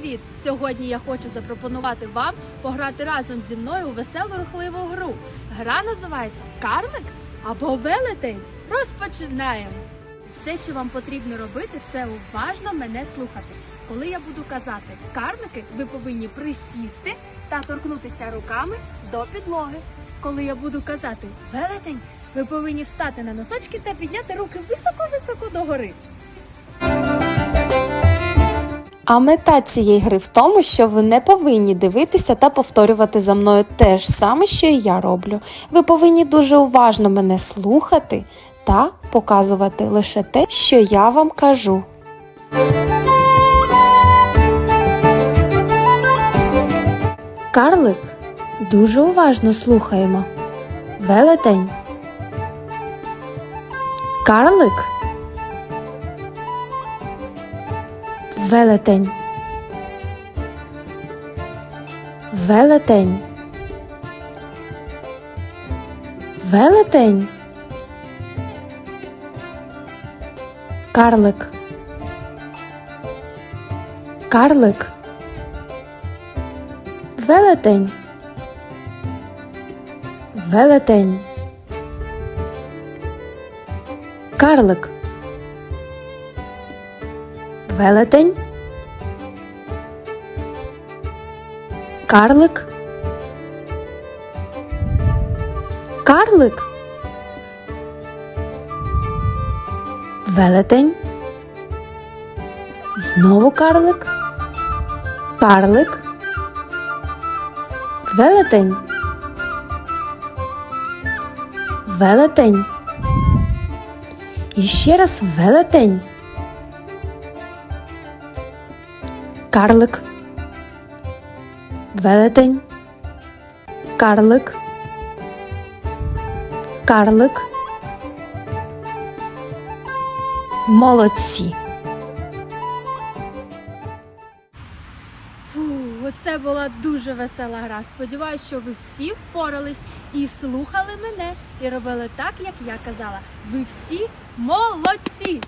привіт! Сьогодні я хочу запропонувати вам пограти разом зі мною у веселу рухливу гру. Гра називається Карлик або Велетень. Розпочинаємо! Все, що вам потрібно робити, це уважно мене слухати. Коли я буду казати карлики, ви повинні присісти та торкнутися руками до підлоги. Коли я буду казати велетень, ви повинні встати на носочки та підняти руки високо-високо догори. А мета цієї гри в тому, що ви не повинні дивитися та повторювати за мною те ж саме, що і я роблю. Ви повинні дуже уважно мене слухати та показувати лише те, що я вам кажу. Карлик дуже уважно слухаємо. Велетень. Карлик. Велетень. Велетень. Велетень. Карлик. Карлик. Велетень. Велетень. Карлик. Велетень. Карлик. Карлик. Велетень. Знову карлик. Карлик. Велетень. Велетень. І ще раз велетень. Карлик. Велетень. Карлик. Карлик. Молодці. Фу, оце була дуже весела гра. Сподіваюсь, що ви всі впорались і слухали мене, і робили так, як я казала. Ви всі молодці!